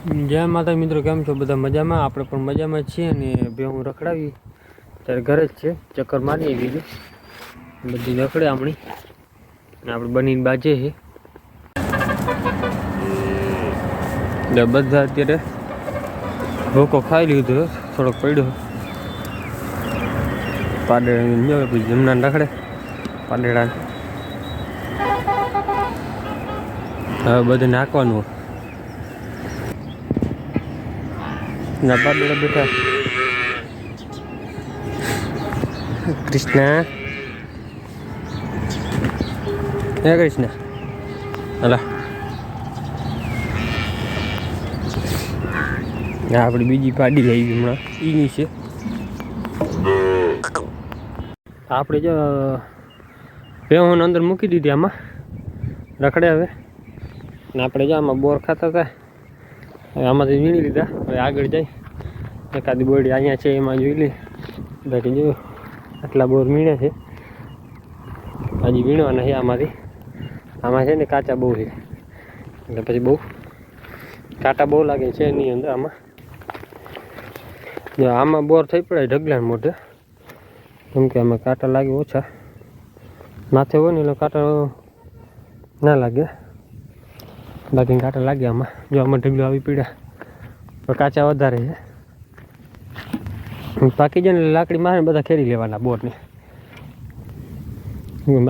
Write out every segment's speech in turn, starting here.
જય માતા મિત્રો, કેમ છો? બધા મજામાં? આપણે પણ મજામાં છીએ અને બે હું રખડાવી. ત્યારે ઘરે જ છે. ચક્કર મારીએ બીજું. બધી રખડે આપણી આપણે બનીને બાજે છે બધા અત્યારે ભૂકો ખાઈ લીધો થોડોક પડ્યો પાડેડા પછી જમનાને રખડે. પાડેડા હવે બધું નાખવાનું ના પાડેડા બેઠા કૃષ્ણ. હે કૃષ્ણ. હલા. આ આપણી બીજી પાડી લઈ હમણાં. એની છે. આપણે જો પેહોને અંદર મૂકી દીધી આમાં. રખડે હવે. ને આપણે જો આમાં બોર ખાતા હતા. હવે આમાંથી વીણી લીધા. હવે આગળ જાય. એકાદી બોરડી અહીંયા છે, એમાં જોઈ લઈ બાકી જો આટલા બોર વીણે છે. હજી વીણવાના છે આમાંથી. આમાં છે ને કાચા બહુ છે. એટલે પછી બહુ કાંટા બહુ લાગે છે એની અંદર આમાં. જો આમાં બોર થઈ પડે ઢગલા મોઢે. કેમ કે આમાં કાંટા લાગે ઓછા. માથે હોય ને એટલે કાંટા ના લાગે. બાકી કાંટા લાગે આમાં. જો આમાં ઢગલો આવી પીડ્યા પણ કાચા વધારે છે. પાકી જાય ને લાકડી મારે બધા ખેરી લેવાના બોરને.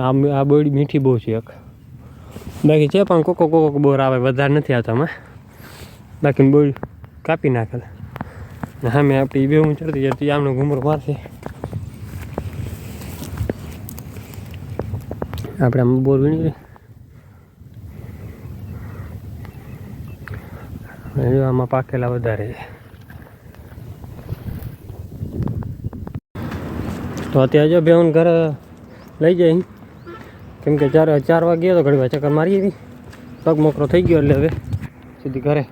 આમ આ બોડી મીઠી બહુ છે એક. બાકી છે પણ કોકો કોકો બોર આવે, વધારે નથી આવતા અમે બાકી બોડી કાપી નાખેલ. હા મેં આપણી બે હું ચડતી જતી આમનો ઘૂમરો મારશે. આપણે આમ બોર વીણી જો આમાં પાકેલા વધારે તો અત્યારે જો બેન ઘરે લઈ જાય કેમ કે ચાર ચાર વાગે તો ઘડી વાર ચક્કર મારી હતી પગ મોકરો થઈ ગયો એટલે હવે સીધી ઘરે.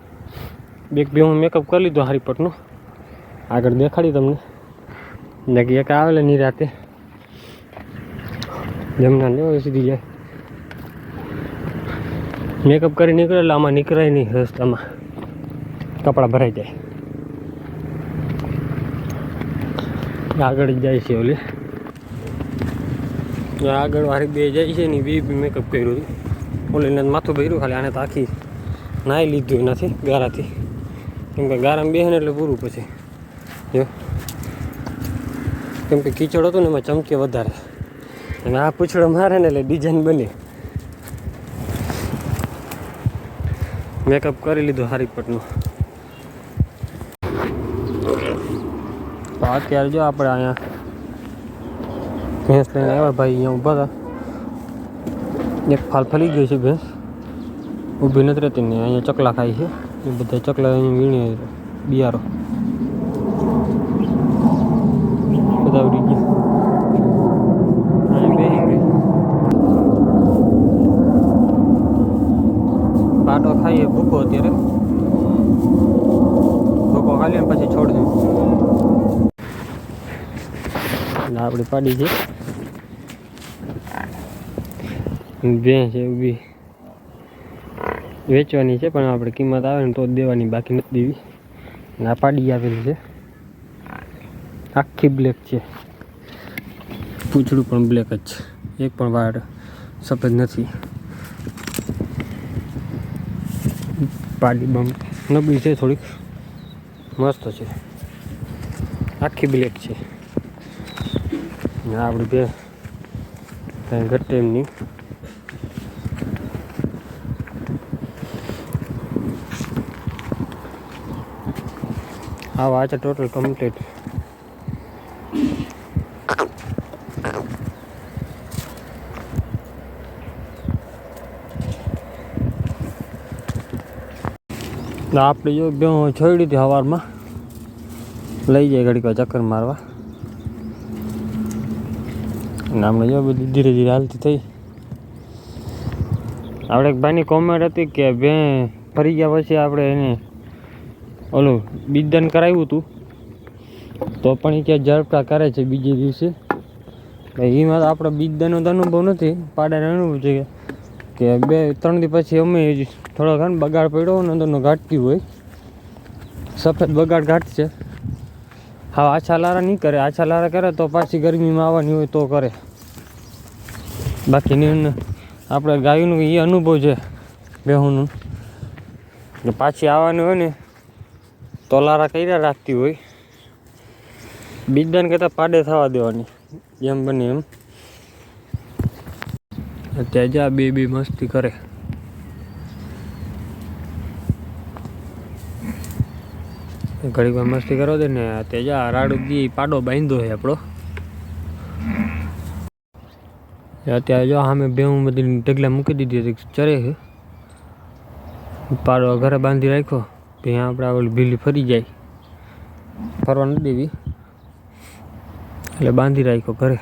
બે બે હું મેકઅપ કરી લીધો હારીપટનો આગળ દેખાડી તમને. ને કે એક આવેલે ની રાતે. જમના લેવો સીધી જાય. મેકઅપ કરી નીકળે એટલે આમાં નીકળાય નહીં રસ્તામાં કપડાં ભરાઈ જાય. આગળ જાય છે ઓલી. આગળ વારી બે જાય છે ને બી મેકઅપ કર્યું હતું. ઓલીને માથું ભર્યું ખાલી, આને તો આખી નાહી લીધું એનાથી ગારાથી. કેમ કે ગારામાં બેસે એટલે પૂરું પછી. જો. કેમ કે કીચડ હતું ને એમાં ચમકે વધારે. અને આ પૂછડો મારે ને એટલે ડિઝાઇન બની. મેકઅપ કરી લીધું હારી પટનું. અત્યારે જો આપણે અહીંયા ભેંસ લઈને આવ્યા ભાઈ, અહીંયા ઊભા હતા. એક ફાલફલી ગઈ છે ભેંસ. ઊભી નથી રહેતી ને અહીંયા ચકલા ખાય છે. એ બધા ચકલા અહીંયા વીણી બિયારો બધા ઉડી ગયા અહીંયા બેસી ગઈ પાટો ખાઈએ ભૂકો અત્યારે ભૂકો ખાલી પછી છોડ દઉં અને આપણી પાડી છે. ભેંસ છે ઊભી. વેચવાની છે, પણ આપણે કિંમત આવે ને તો જ દેવાની, બાકી નથી દેવી. આ પાડી આવેલી છે. આખી બ્લેક છે. પૂંછડું પણ બ્લેક જ છે. એક પણ વાળ સફેદ નથી. પાડી બમ નબળી છે થોડીક. મસ્ત છે. આખી બ્લેક છે. આપણી બે ઘટે એમની આવા આજે ટોટલ કમ્પ્લીટ આપણે જો બે છોડી હતી સવારમાં લઈ જાય ઘડીક ચક્કર મારવા. અને હમણાં જો બધી ધીરે ધીરે હાલતી થઈ. આપણે એક ભાઈની કોમેન્ટ હતી કે બે ફરી ગયા પછી આપણે એને ઓલું બીજદાન કરાવ્યું હતું. તો પણ એ ક્યાં ઝડપટા કરે છે બીજે દિવસે. એમાં આપણે બીજદાનનો તો અનુભવ નથી. પાડાનો અનુભવ છે કે બે, ત્રણ દિવસ પછી અમે થોડો ઘણો બગાડ પડ્યો ને તો ઘાટતી હોય. સફેદ બગાડ ઘાટ છે. હા, આછા લારા નહીં કરે. આછા લારા કરે તો પાછી ગરમીમાં આવવાની હોય તો કરે. બાકી આપણે ગાયનું એ અનુભવ છે બેહુનું. ને પાછી આવવાની હોય ને તો લારા કર્યા રાખતી હોય. બીજદાન કરતાં પાડે થવા દેવાની. જેમ બને એમ. અત્યારે જા બે બે મસ્તી કરે. ઘડીક મસ્તી કરો દે ને તેજા રાડ રાડું દી પાડો બાંધ્યો છે આપણો અત્યારે જો સામે બેહું બધી ઢગલા મૂકી દીધી હતી, ચરે છે પાડો ઘરે બાંધી રાખ્યો ત્યાં આપણે ઓલી ભીલી ફરી જાય. ફરવા નથી દેવી. એટલે બાંધી રાખ્યો ઘરે.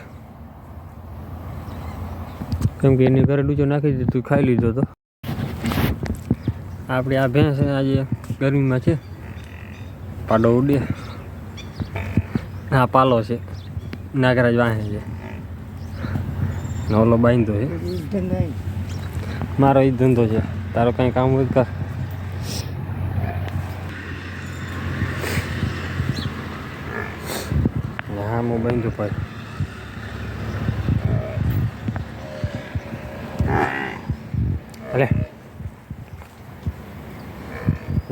કેમ કે એની ઘરે ડૂચો નાખી દીધું ખાઈ લીધો તો. આપણી આ ભેંસ આજે ગરમીમાં છે. પાડો ઉડે. હા, પાલો છે. નાગરાજ વાહે છે. ઓલો બાંધો છે. મારો એ ધંધો છે. તારો કંઈ કામ હોય કર. હા, હું બાંધો પર અરે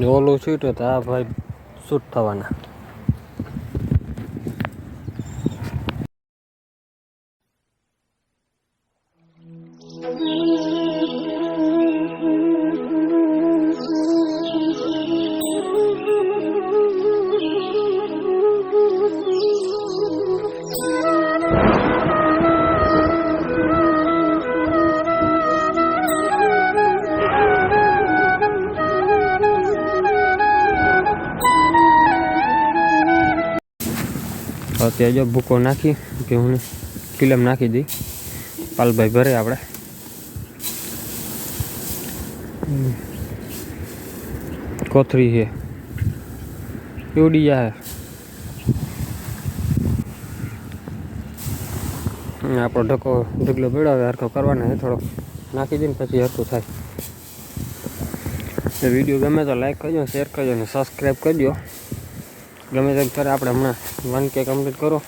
ઓલું છૂટ્યો તા ભાઈ શૂટ થવાના. અત્યારે જો ભૂકો નાખી કે હું ફિલ્મ નાખી દઈ. પાલભાઈ ભરે આપણે. કોથળી છે. એ ઉડી જાય. આપણો ઢકો ઢગલો ભેળાવે હરખો કરવાનો છે થોડો નાખી દઈને પછી હરખું થાય. વીડિયો ગમે તો લાઈક કરજો શેર કરજો અને સબસ્ક્રાઈબ કરજો. ગમે તેમ કરે આપણે હમણાં વન કે કમ્પ્લીટ કરો.